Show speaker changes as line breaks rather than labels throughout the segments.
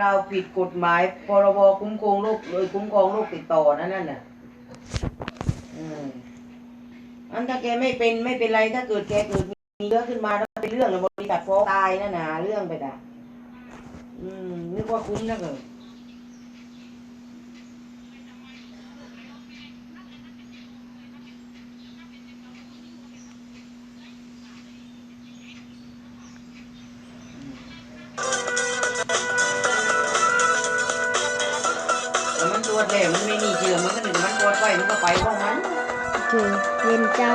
เราผิดกฎหมายพรบคุ้มครองโรคเลยคุ้มครองโรคติดต่อนั่นน่ะอืมอันถ้าแกไม่เป็นไม่เป็นไรถ้าเกิดแกเกิดมีเรื่องขึ้นมาแล้วเป็นเรื่องแลยบริษัทฟ้องตายนั่นน่ะเรื่องไปด่ะ อืมนึกว่าคุ้มนะเกิด แต่มันตรวจแล้วมันไม่มีเชื้อมันก็หนึ่งมันตรวจไปมันก็ไปของมัน
โอเคเล่นเจ้า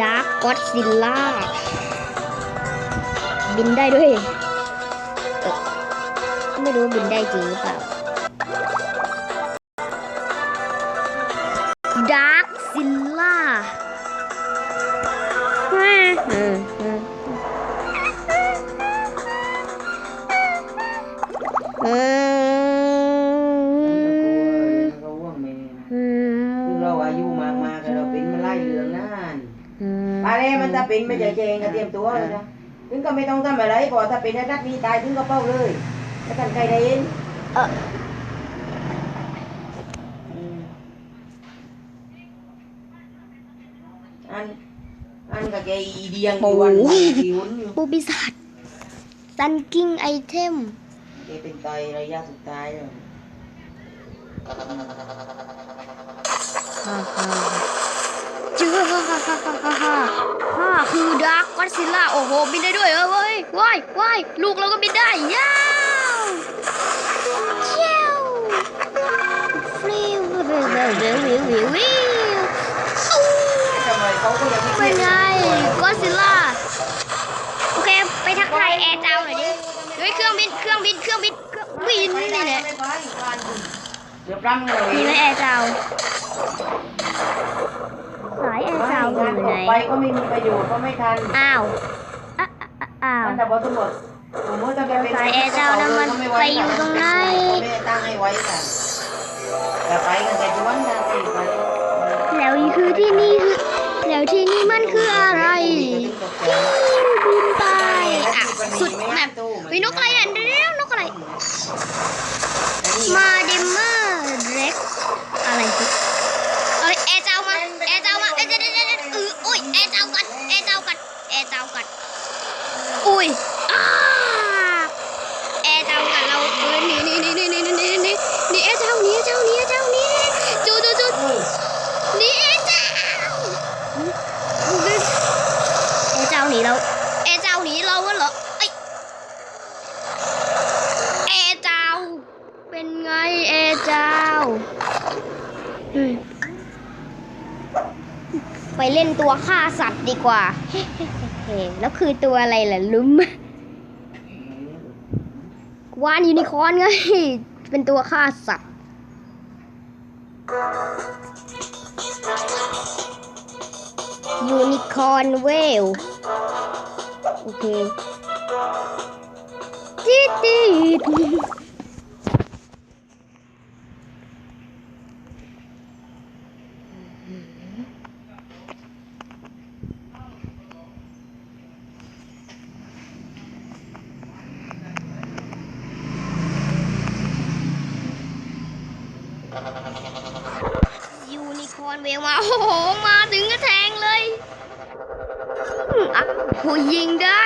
ดาร์กก็อดซิลล่าบินได้ด้วยไม่รู้บินได้จริงหรือเปล่าดาร์กซิลล่า
ปาเล่มันถ้าเป็นไม่ใจเจงก็เตรียมตัวเลยนะถึงก็ไม่ต้องทำอะไรพอถ้าเป็นนักนี้ตายถึงก็เป้าเลยแล้วกันใครได้เอง
เออ
อืมอันอันกับแกอีเดียงอยู่วันผิวอยู่
ปูปิศาจซันกิ้งไอเทม
แกเป็นไตระยะสุดท้ายเลย
ฮ่าฮ่าเจอฮ่าฮ่าฮ่าฮ่าฮ่าฮ่าฮ่าคือดาร์กก็ซิลล่าโอ้โหบินได้ด้วยเออเว้ยว้ายว้ายลูกเราก็บินได้ย้าวเชี่ยวฟรีวิววิววิววิววิววิว
เขาก็ยังไม่
เป็นไงก็ซิลล่าโอเคไปทักทายแอร์เจ้าหน่อยดิเฮ้ยเครื่องบินเครื่องบินเครื่องบินเครื่องบินนี่แหละ
เดี๋ยวปรำเลย
มีไหมแอร์เจ้า สายแอร์เจ้าอยู่ไหน
ไปก็ไม่มีประโยชน์ก็ไม่ทัน
อ้าวอะอะอะอ้าว
อันแต่พอตำรวจสมมติถ้าแกเป็น
สายแอร์เจ้านั้นมันไปอยู่ตรงไหน
เขาไม่ได้ตั้งให้ไว้ค่ะแต่ไปกันแต่ชวนกันไปไป
แล้วนี่คือที่นี่คือแล้วที่นี่มันคืออะไร บินไปอะสุดแบบวินกอะไรเนี่ยเดี๋ยวนกอะไร มาเดมเมอร์เร็กอะไรสิเอ้ยแอร์เจ้ามาแอร์เจ้ามาเอ้ยเดี๋ยวเดี๋ยวเดี๋ยวเดี๋ยวเอออุ้ยแอร์เจ้ากัดแอร์เจ้ากั ดแอจ้ากัดอุ้ยอ้าแอร์เจ้ากัดเราเอ้ยหนี่นี่นี่นี่นี่นี่นี่นี่แอร์เจ้านี่เจ้านี่เจ้านี่จูจูจูหนี่แอร์เจ้าแอร์เจ้าหนีเราแอร์เจ้าหนีเราวะเหรอเอ้ยแอร์เจ้าเป็นไงเอเจ้าอืมไปเล่นตัวฆ่าสัตว์ดีกว่า เฮ้แล้วคือตัวอะไรล่ะลุมวานยูนิคอร์นไง เป็นตัวฆ่าสัตว์ยูนิคอร์นเวล โอเค จี๊ดจี๊ด เวลมา โอ้โห มาถึงก็แทงเลยอะโหยิงได้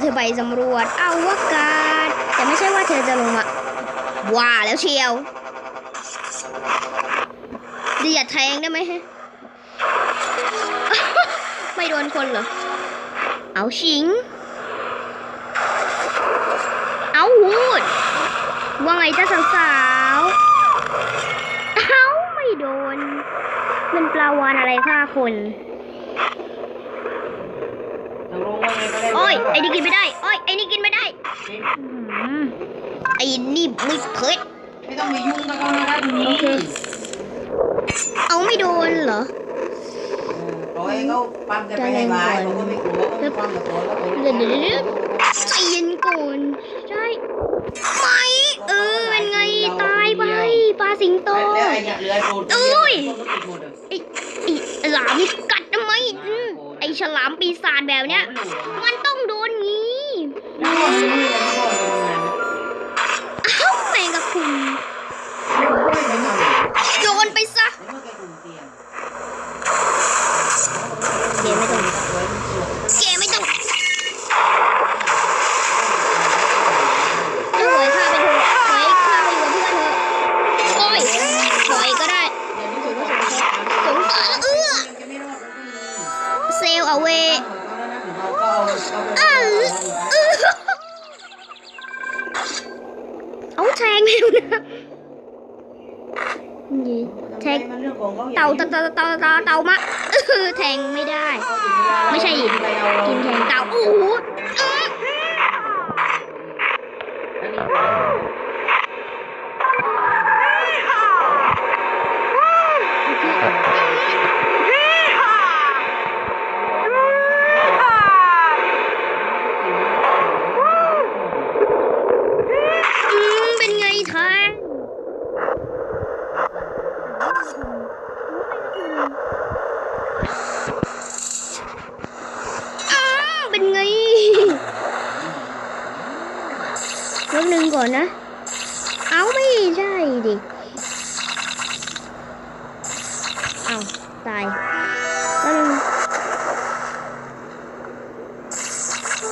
เธอไปสำรวจอาวกาศ แต่ไม่ใช่ว่าเธอจะลงมาว่าแล้วเชียวดีอย่าแทงได้ไหมฮะ ไม่โดนคนเหรอ เอาชิง เอาหูดว่าไงจ้าสาวๆ เอาไม่โดน มันปลาวานอะไรฆ่าคน
ตกลงว่าไงก็ได้
โอ้ ยไอ้นี่กินไม่ได้โอ้ยไอ้นี่กินไม่ได้อืมไอ้นี่ไม่เคย
ไม่ต้องไปยุ่งกับเขานะครับทีนี้
โอเคไม่โดนเหรอ
เออปล่อยให้เขาปั๊มกันไปให้บายเขาก็ไม่กลัวเขาไม่ปั๊มกับตัวแล้วไป
เดี๋ยวเดี๋ยวเดี๋ยวใจเย็นก่อนใช่ไหมเออเป็นไงตายไปปลาสิงโต
แล้วไอ้เนี่ยเรือโดน
เอ้ย
คนก็ติดหมดอะ
ไอ้ไอ้หลามกัดทำไมอืมไอ้ฉลามปีศาจแบบเนี้ยมันต้องโดนงี้
แล้ว อา
แท
ง
ไม่
รู้นะ
นี่แทง
มันเรื่องของเขา
เต่าเต่าเต่าเต่าเต่าเต่ามาเออแทงไม่ได้ นึงก่อนนะ เอาไม่ใช่ดิ เอาตายแป๊บนึง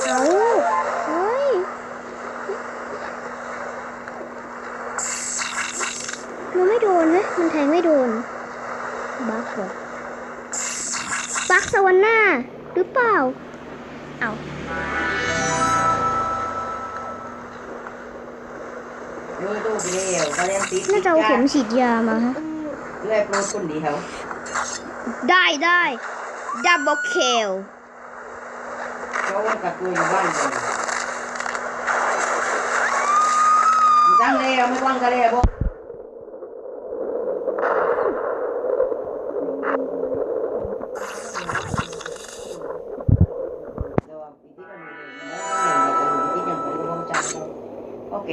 เอาเฮ้ยมันไม่โดนนะ มันแทงไม่โดน บักเหรอบักสวรรค์หน้าหรือเปล่า เอา
นติด
น่าจะเอาเข็มฉีดยามาฮะ
เลื่อยโปรดคนเดียว
ได้ได้ดับเบิลเคล
เขาว่ากับตัวอยู่บ้านเลยจังเลยเอาไม่ว่างกันเลยบ่ก่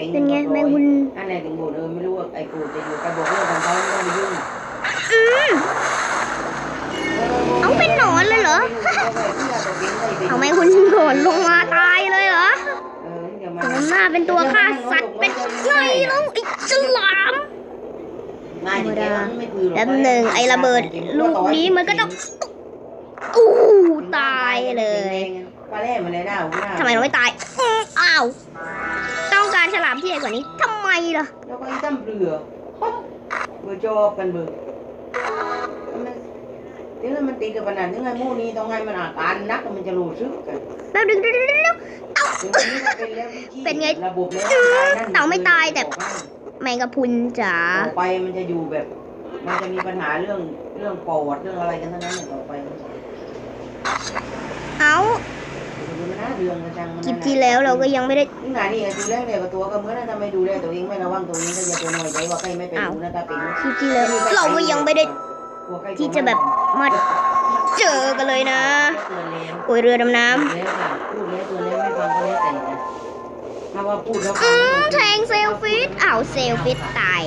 ง
เป็นไงแมงมุน
อันไหนถึงบอกเออไม่รู้ว่าไอ้กูจะอยู่กับบอกเรื่องของเขาไม่ต้องไปยุ่ง
อืมเอาเป็นหนอนเลยเหรอ เอาไหมคุณโดดลงมาตายเลยเหรอ
เออเดี๋ยวมา
สมหน้าเป็นตัวฆ่าสัตว์เป็นไงแล้วไอ้ฉลาม
ง่ายจริงๆมันไม่คือหรอก
แป๊บหนึ่งไอ้ระเบิดลูกนี้มันก็ต้องอู้ตายเลย
ปลาแร่มาเลยหน้าหัวหน้า
ทำไมเราไม่ตายอืมอ้าวต้องการ ฉลามที่ใหญ่กว่านี้ทำไมล่ะ
แล้วก็ไอ้ตั้มเปลือกเบอร์จอบกันเบอร์มันถึงมันตีกับขนาดถึงไอ้โม่นี้ต้องให้มันอาการนักมันจะรู้สึกกัน
แป๊บนึงเดี๋ยวเดี๋ยวเดี๋ยว
ถึงวันนี้มันเป็นแล้ววิธี
เป็นไง
ระบบแล้ว
เต่าไม่ตายแต่แมงกะพรุนจ๋า
ต่อไปมันจะอยู่แบบ มันจะมีปัญหาเรื่องเรื่องปอดเรื่องอะไรกันทั้งนั้นเนี่ยต่อไปมันจะ
เอา คลิปที่แล้วเราก็ยังไม่ได้
นี่ไงนี่ไงดูแลเนี่ยกับตัวก็เหมื่อนนะถ้าไม่ดูแลตัวเองไม่ระวังตัวเองก็อย่าตัวน้อยใจว่าใครไม่เป็น
อ้าว
ดูนะถ้าเป็น
คลิปที่แล้วเราก็ยังไม่ได้
กลัวใคร
ที่จะแบบมาเจอกันเลยนะ
เตือนแล้ว
โอ้ยเรือดำน้
พูดแล้วค่ะพูดแล้วเตือนแล้วไม่ฟังก็แล้วแต่นะถ้าว่าพูดแล้วำฟั
อื
ง
มแทงเซลฟิตอ้าวเซลฟิตตาย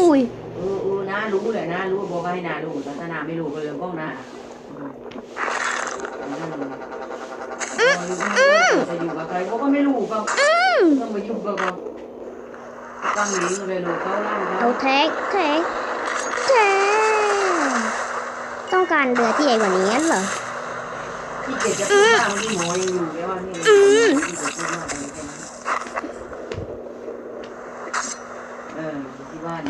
อุ้ย
เออเออนะรู้แหละนะรู้บอกว่าให้นารู้แต่ถ้านาไม่รู้ก็เรื่องของนา จะอยู่กับใครเขาก็ไม่รู้เขา
อืม
ต้องมายุ่งกับเขาตั้งหนีเลยลูกเขาล่างเขา
เอาแทงแทงแทงต้องการเรือที่ใหญ่กว่านี้งั้นเหรอ
ที่เกียจจะพูดมากที่หมอยังอยู่แล้วนี่ที่เกียจพูดมากเลยแค่นั้นเออที่บ้าน